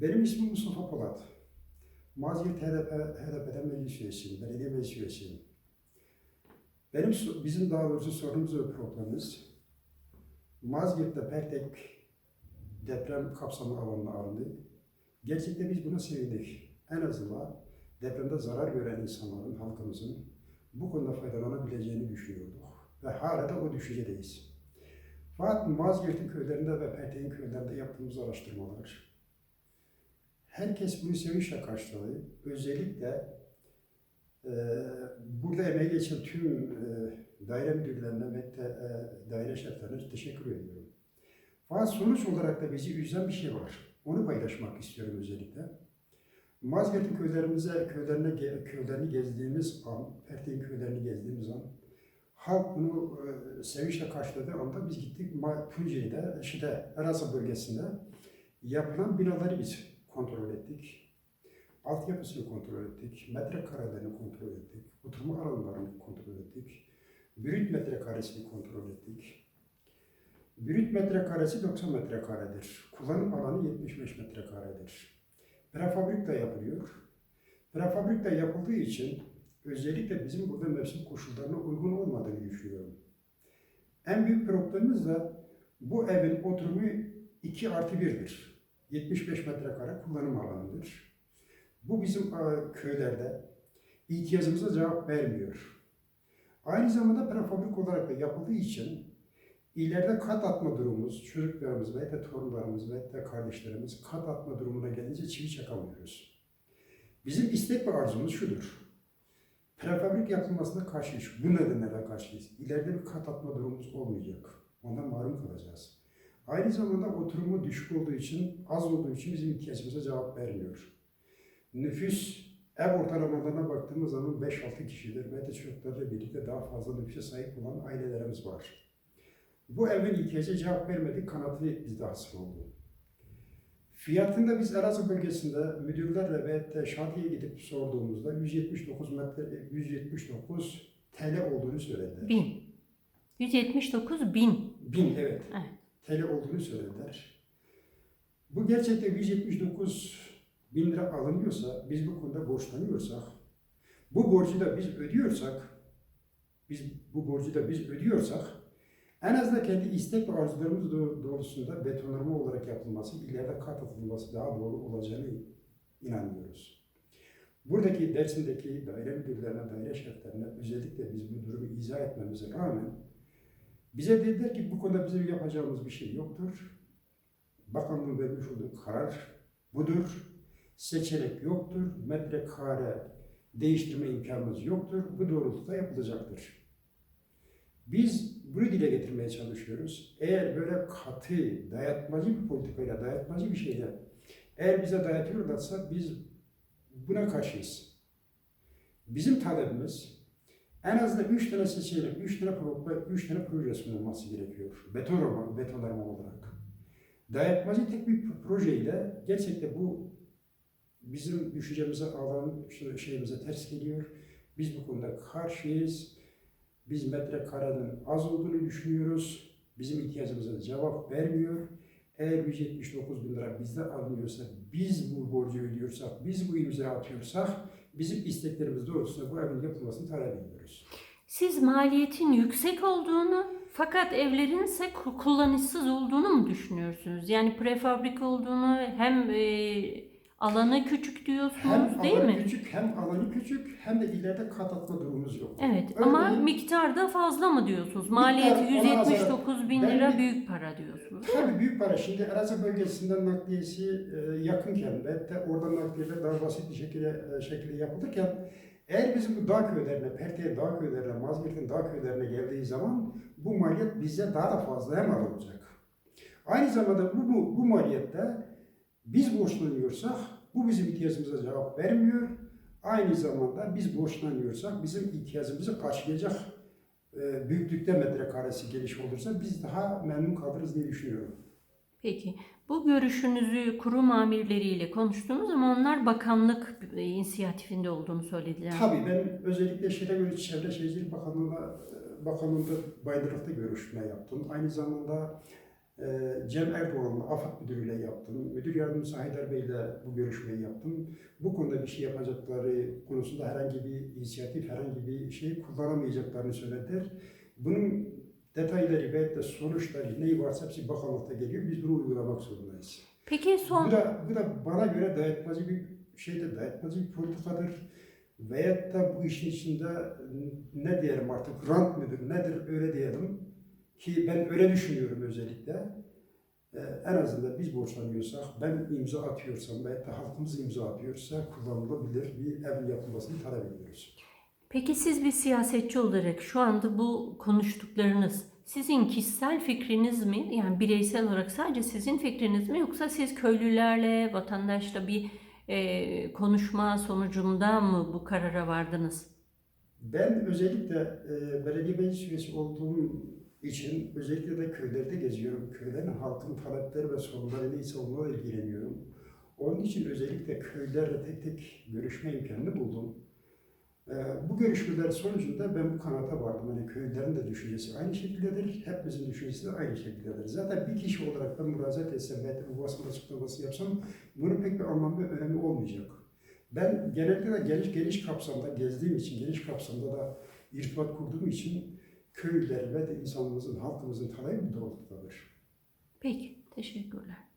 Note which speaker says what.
Speaker 1: Benim ismim Mustafa Polat. Mazgirt HDP, HDP'den meclis üyesiyim, belediye meclis üyesiyim. Benim, bizim daha doğrusu sorunumuz ve problemimiz, Mazgirt'te Pertek deprem kapsamı alanına alındı. Gerçekten biz buna sevindik. En azından depremde zarar gören insanların, halkımızın bu konuda faydalanabileceğini düşünüyorduk. Ve hala da o düşüncedeyiz. Fakat Mazgirt'in köylerinde ve Pertek'in köylerinde yaptığımız araştırmalar, herkes bunu sevinçle karşıladı. Özellikle e, burada emeği geçen tüm e, daire müdürlerine ve de, e, daire şeflerine teşekkür ediyorum. Fakat sonuç olarak da bizi üzen bir şey var. Onu paylaşmak istiyorum özellikle. Mazgirt'in köylerimize, köylerine, köylerini gezdiğimiz an, Pertek'in köylerini gezdiğimiz an, halk bunu e, sevinçle karşıladığı anda biz gittik Tunceli'de, işte Elazığ bölgesinde yapılan binaları biz kontrol ettik. Altyapısını kontrol ettik, metrekarelerini kontrol ettik, oturma alanlarını kontrol ettik, brüt metrekaresini kontrol ettik. Brüt metrekaresi 90 metrekaredir. Kullanım alanı 75 metrekaredir. Prefabrik de yapılıyor. Prefabrik de yapıldığı için özellikle bizim burada mevsim koşullarına uygun olmadığını düşünüyorum. En büyük problemimiz de bu evin oturumu 2 artı 1'dir. 75 metrekare kullanım alanıdır. Bu bizim e, köylerde ihtiyacımıza cevap vermiyor. Aynı zamanda prefabrik olarak da yapıldığı için ileride kat atma durumumuz, çocuklarımız ve de torunlarımız ve de kardeşlerimiz kat atma durumuna gelince çivi çakamıyoruz. Bizim istek ve arzumuz şudur. Prefabrik yapılmasına karşıyız. Bu nedenlerle karşıyız. İleride bir kat atma durumumuz olmayacak. Ondan mahrum kalacağız. Aynı zamanda oturumu düşük olduğu için, az olduğu için bizim ihtiyacımıza cevap vermiyor. Nüfus ev ortalamalarına baktığımız zaman 5-6 kişidir de çocuklarla birlikte daha fazla nüfusa sahip olan ailelerimiz var. Bu evin ihtiyaca cevap vermedik kanatı bizde hasıl oldu. Fiyatında biz Elazığ bölgesinde müdürlerle ve de gidip sorduğumuzda 179 metre, 179 TL olduğunu söylediler.
Speaker 2: Bin. 179 bin.
Speaker 1: Bin evet.
Speaker 2: Evet.
Speaker 1: TL olduğunu söylediler. Bu gerçekten 179 bin lira alınıyorsa, biz bu konuda borçlanıyorsak, bu borcu da biz ödüyorsak, biz bu borcu da biz ödüyorsak, en azından kendi istek ve arzularımız doğ- doğrultusunda betonarme olarak yapılması, ileride kat atılması daha doğru olacağını inanıyoruz. Buradaki dersindeki daire müdürlerine, daire şeflerine özellikle biz bu durumu izah etmemize rağmen bize dediler ki bu konuda bizim yapacağımız bir şey yoktur. Bakanlığın vermiş olduğu karar budur. Seçenek yoktur. Metrekare değiştirme imkanımız yoktur. Bu doğrultuda yapılacaktır. Biz bunu dile getirmeye çalışıyoruz. Eğer böyle katı, dayatmacı bir politikayla, dayatmacı bir şeyle eğer bize dayatıyorlarsa biz buna karşıyız. Bizim talebimiz en azından üç tane seçenek, üç tane proje, üç tane projesinin olması gerekiyor. Beton, betonarme olarak. Dayatmacı tek bir projeyle gerçekten bu bizim düşüncemize alan şu şeyimize ters geliyor. Biz bu konuda karşıyız. Biz metrekarenin az olduğunu düşünüyoruz. Bizim ihtiyacımıza cevap vermiyor. Eğer 179 bin lira bizden alınıyorsa, biz bu borcu ödüyorsak, biz bu imza atıyorsak, bizim isteklerimiz doğrultusunda bu evin yapılmasını talep ediyoruz.
Speaker 2: Siz maliyetin yüksek olduğunu fakat evlerin ise ku- kullanışsız olduğunu mu düşünüyorsunuz? Yani prefabrik olduğunu hem e, alanı küçük diyorsunuz
Speaker 1: Hem
Speaker 2: değil
Speaker 1: alanı
Speaker 2: mi?
Speaker 1: küçük, hem alanı küçük, hem de ileride kat atma durumumuz yok.
Speaker 2: Evet
Speaker 1: Örneğin-
Speaker 2: ama miktarda fazla mı diyorsunuz? Maliyeti
Speaker 1: Miktar, ona nazaran
Speaker 2: 179 bin
Speaker 1: ben
Speaker 2: lira
Speaker 1: bir-
Speaker 2: büyük para diyorsunuz.
Speaker 1: Tabii büyük para. Şimdi Elazığ bölgesinden nakliyesi e, yakınken ve de oradan nakliyeler daha basit bir şekilde, e, şekilde yapılırken eğer bizim bu dağ köylerine, Perte'ye dağ köylerine, Mazgirt'in dağ köylerine geldiği zaman bu maliyet bize daha da fazlaya mal olacak. Aynı zamanda bu, bu, bu maliyette biz borçlanıyorsak bu bizim ihtiyacımıza cevap vermiyor. Aynı zamanda biz borçlanıyorsak bizim ihtiyacımızı karşılayacak e, büyüklükte metrekaresi geniş olursa biz daha memnun kalırız diye düşünüyorum.
Speaker 2: Peki bu görüşünüzü kurum amirleriyle konuştunuz ama onlar bakanlık e, inisiyatifinde olduğunu söylediler.
Speaker 1: Tabii ben özellikle şeyde göre Çevre Şehircilik Bakanlığı'na e, Bakanlığı'nda Bayındırlık'ta görüşme yaptım. Aynı zamanda Cem Erdoğan'la AFAD Müdürü'yle yaptım. Müdür Yardımcısı Haydar Bey'le bu görüşmeyi yaptım. Bu konuda bir şey yapacakları konusunda herhangi bir inisiyatif, herhangi bir şey kullanamayacaklarını söylediler. Bunun detayları ve de sonuçları neyi varsa hepsi bakanlıkta geliyor. Biz bunu uygulamak zorundayız.
Speaker 2: Peki son
Speaker 1: Bu da, bu da bana göre dayatmacı bir şeydir, dayatmacı bir politikadır. Veyahut da bu işin içinde ne diyelim artık, rant mıdır, nedir öyle diyelim. Ki ben öyle düşünüyorum özellikle. Ee, en azından biz borçlanıyorsak, ben imza atıyorsam da halkımız imza atıyorsa kullanılabilir bir ev yapılmasını talep ediyoruz.
Speaker 2: Peki siz bir siyasetçi olarak şu anda bu konuştuklarınız sizin kişisel fikriniz mi? Yani bireysel olarak sadece sizin fikriniz mi? Yoksa siz köylülerle, vatandaşla bir e, konuşma sonucunda mı bu karara vardınız?
Speaker 1: Ben özellikle e, belediye meclis üyesi olduğum için özellikle de köylerde geziyorum. Köylerin halkın talepleri ve sorunları neyse onlarla ilgileniyorum. Onun için özellikle köylerle tek tek görüşme imkanını buldum. E, bu görüşmeler sonucunda ben bu kanata vardım. Hani köylerin de düşüncesi aynı şekildedir, hepimizin düşüncesi de aynı şekildedir. Zaten bir kişi olarak ben müracaat etsem ve bu basın açıklaması yapsam bunun pek bir anlamı önemi olmayacak. Ben genellikle de geniş, geniş kapsamda gezdiğim için, geniş kapsamda da irtibat kurduğum için köylüler ve de insanımızın, halkımızın talebi doğrultudadır.
Speaker 2: Peki, teşekkürler.